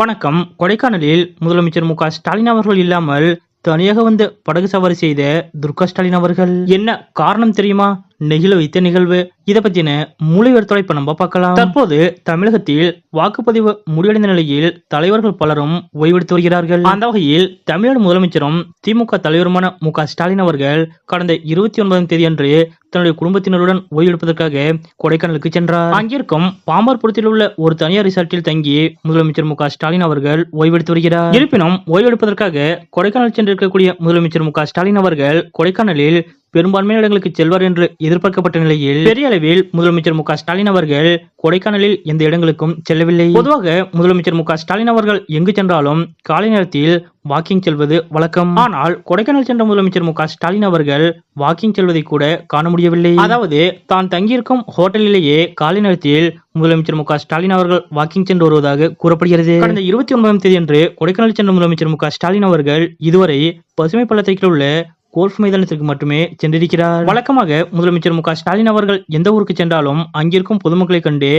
வணக்கம். கொடைக்கானலில் முதலமைச்சர் மு ஸ்டாலின் அவர்கள் இல்லாமல் தனியாக வந்து படகு சவாரி செய்த துர்கா ஸ்டாலின் அவர்கள். என்ன காரணம் தெரியுமா? நெகிழ வைத்த நிகழ்வு. இதை பத்தின மூளை தொலைப்பை நம்ம பார்க்கலாம். தற்போது தமிழகத்தில் வாக்குப்பதிவு முடிவடைந்த நிலையில் தலைவர்கள் பலரும் ஓய்வெடுத்து வருகிறார்கள். அந்த வகையில் தமிழ்நாடு முதலமைச்சரும் திமுக தலைவருமான மு ஸ்டாலின் அவர்கள் கடந்த இருபத்தி ஒன்பதாம் தேதி அன்று தன்னுடைய குடும்பத்தினருடன் ஓய்வெடுப்பதற்காக கொடைக்கானலுக்கு சென்றார். அங்கிருக்கும் பாம்பார்புரத்தில் உள்ள ஒரு தனியார் ரிசார்ட்டில் தங்கி முதலமைச்சர் மு ஸ்டாலின் அவர்கள் ஓய்வெடுத்து வருகிறார். இருப்பினும் ஓய்வெடுப்பதற்காக கொடைக்கானல் சென்றிருக்கக்கூடிய முதலமைச்சர் மு ஸ்டாலின் அவர்கள் கொடைக்கானலில் பெரும்பான்மையான இடங்களுக்கு செல்வார் என்று எதிர்பார்க்கப்பட்ட நிலையில் பெரிய அளவில் முதலமைச்சர் மு ஸ்டாலின் அவர்கள் கொடைக்கானலில் எந்த இடங்களுக்கும் செல்லவில்லை. பொதுவாக முதலமைச்சர் மு ஸ்டாலின் அவர்கள் எங்கு சென்றாலும் காலை நேரத்தில் வாக்கிங் செல்வது வழக்கம். ஆனால் கொடைக்கானல் சென்ற முதலமைச்சர் மு ஸ்டாலின் அவர்கள் வாக்கிங் செல்வதை கூட காண முடியவில்லை. அதாவது தான் தங்கியிருக்கும் ஹோட்டலிலேயே காலை நேரத்தில் முதலமைச்சர் மு ஸ்டாலின் அவர்கள் வாக்கிங் சென்று வருவதாக கூறப்படுகிறது. கடந்த இருபத்தி ஒன்பதாம் தேதி அன்று கொடைக்கானல் சென்ற முதலமைச்சர் மு ஸ்டாலின் அவர்கள் இதுவரை பசுமை பள்ளத்தைக்கில் உள்ள கோல்ஃப் மைதானத்திற்கு மட்டுமே சென்றிருக்கிறார். வழக்கமாக முதலமைச்சர் மு ஸ்டாலின் அவர்கள் எந்த ஊருக்கு சென்றாலும் அங்கிருக்கும் பொதுமக்களை கண்டு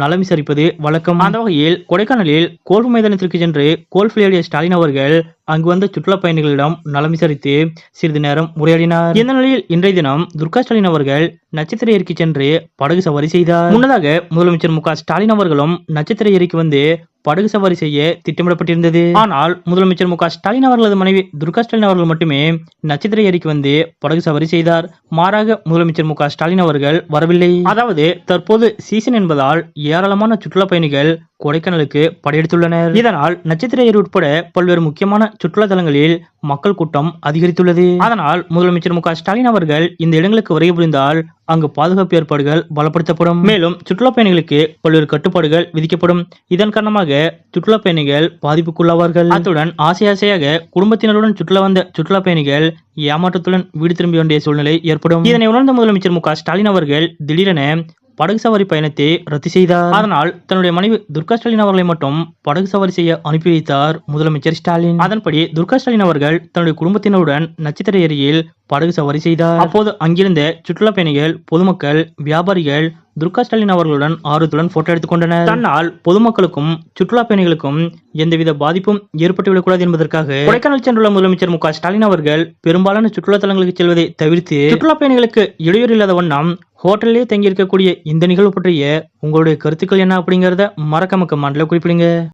நலம் விசாரிப்பது வழக்கம். அந்த வகையில் கொடைக்கானலில் கோல்ஃப் மைதானத்திற்கு சென்று கோல்ஃப் விளையாடிய ஸ்டாலின் அவர்கள் அங்கு வந்த சுற்றுலா பயணிகளிடம் நலம் விசாரித்து சிறிது நேரம் உரையாடினார். இந்த நிலையில் இன்றைய தினம் துர்கா ஸ்டாலின் அவர்கள் நட்சத்திர ஏரிக்கு சென்று படகு சவாரி செய்தார்? முன்னதாக முதலமைச்சர் மு ஸ்டாலின் அவர்களும் நட்சத்திர ஏரிக்கு வந்து படகு சவாரி செய்ய திட்டமிடப்பட்டிருந்தது. ஆனால் முதலமைச்சர் மு ஸ்டாலின் அவர்களது மனைவி துர்கா ஸ்டாலின் அவர்கள் மட்டுமே நட்சத்திர ஏரிக்கு வந்து படகு சவாரி செய்தார். மாறாக முதலமைச்சர் மு ஸ்டாலின் அவர்கள் வரவில்லை. அதாவது தற்போது சீசன் என்பதால் ஏராளமான சுற்றுலா பயணிகள் கொடைக்கானலுக்கு படையெடுத்துள்ளனர். இதனால் நட்சத்திர ஏரி உட்பட பல்வேறு முக்கியமான சுற்றுலாதலங்களில் மக்கள் கூட்டம் அதிகரித்துள்ளது. அதனால் முதலமைச்சர் மு ஸ்டாலின் அவர்கள் இந்த இடங்களுக்கு வருகை புரிந்தால் அங்கு பாதுகாப்பு ஏற்பாடுகள் பலப்படுத்தப்படும். மேலும் சுற்றுலா பயணிகளுக்கு பல்வேறு கட்டுப்பாடுகள் விதிக்கப்படும். இதன் காரணமாக சுற்றுலா பயணிகள் பாதிப்புக்குள்ளாவார்கள். அத்துடன் ஆசை ஆசையாக குடும்பத்தினருடன் சுற்றுலா வந்த சுற்றுலா பயணிகள் ஏமாற்றத்துடன் வீடு திரும்ப வேண்டிய சூழ்நிலை ஏற்படும். இதனை உணர்ந்த முதலமைச்சர் மு ஸ்டாலின் அவர்கள் திடீரென படகு சவாரி பயணத்தை ரத்து செய்தார். அதனால் தன்னுடைய மனைவி துர்கா ஸ்டாலின் அவர்களை மட்டும் படகு சவாரி செய்ய அனுப்பி வைத்தார் முதலமைச்சர் ஸ்டாலின். அதன்படி துர்கா ஸ்டாலின் அவர்கள் தன்னுடைய குடும்பத்தினருடன் நட்சத்திர ஏரியில் படகு சவாரி செய்தார். அப்போது அங்கிருந்த சுற்றுலா பயணிகள் பொதுமக்கள் வியாபாரிகள் துர்கா ஸ்டாலின் அவர்களுடன் ஆர்வத்துடன் போட்டோ எடுத்துக் கொண்டனர். தன்னால் பொதுமக்களுக்கும் சுற்றுலா பயணிகளுக்கும் எந்தவித பாதிப்பும் ஏற்பட்டுவிடக்கூடாது என்பதற்காக கொடைக்கானல் சென்றுள்ள முதலமைச்சர் மு ஸ்டாலின் அவர்கள் பெரும்பாலான சுற்றுலா தலங்களுக்கு செல்வதை தவிர்த்து சுற்றுலா பயணிகளுக்கு இடையூறு இல்லாத வண்ணம் ஹோட்டல்லே தங்கியிருக்கக்கூடிய இந்த நிகழ்வு பற்றிய உங்களுடைய கருத்துக்கள் என்ன அப்படிங்கிறத மறக்காம கமெண்ட்ல குறிப்பிடுங்க.